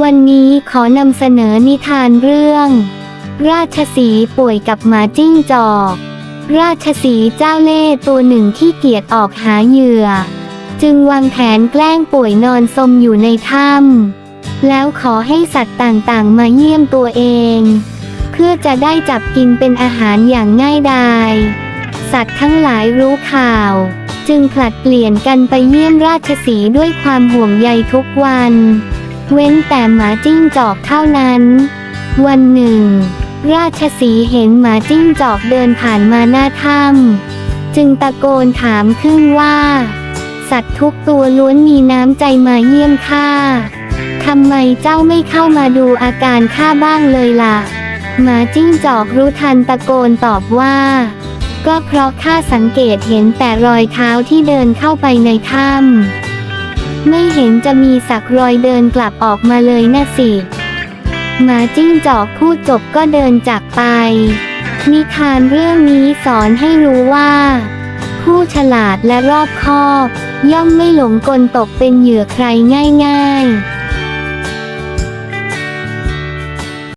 วันนี้ขอนำเสนอนิทานเรื่อง ราชสีป่วยกับหมาจิ้งจอก ราชสีเจ้าเล่ห์ตัวหนึ่งที่เกียจออกหาเหยื่อ จึงวางแผนแกล้งป่วยนอนสมอยู่ในถ้ำแล้วขอให้สัตว์ต่างๆ มาเยี่ยมตัวเอง เพื่อจะได้จับกินเป็นอาหารอย่างง่ายดายสัตว์ทั้งหลายรู้ข่าว จึงผลัดเปลี่ยนกันไปเยี่ยมราชสีด้วยความห่วงใยทุกวัน เว้นแต่หมาจิ้งจอกเท่านั้น วันหนึ่ง ราชสีเห็นหมาจิ้งจอกเดินผ่านมาหน้าถ้ำจึงตะโกนถามขึ้นว่า สัตว์ทุกตัวล้วนมีน้ำใจมาเยี่ยมข้าทำไมเจ้าไม่เข้ามาดูอาการข้าบ้างเลยล่ะ หมาจิ้งจอกรู้ทันตะโกนตอบว่า ก็เพราะข้าสังเกตเห็นแต่รอยเท้าที่เดินเข้าไปในถ้ำ ไม่เห็นจะมีสักรอยเดินกลับออกมาเลยนะสิ หมาจิ้งจอกพูดจบก็เดินจากไป นิทานเรื่องนี้สอนให้รู้ว่า ผู้ฉลาดและรอบคอบ ย่อมไม่หลงกลตกเป็นเหยื่อใครง่าย ๆ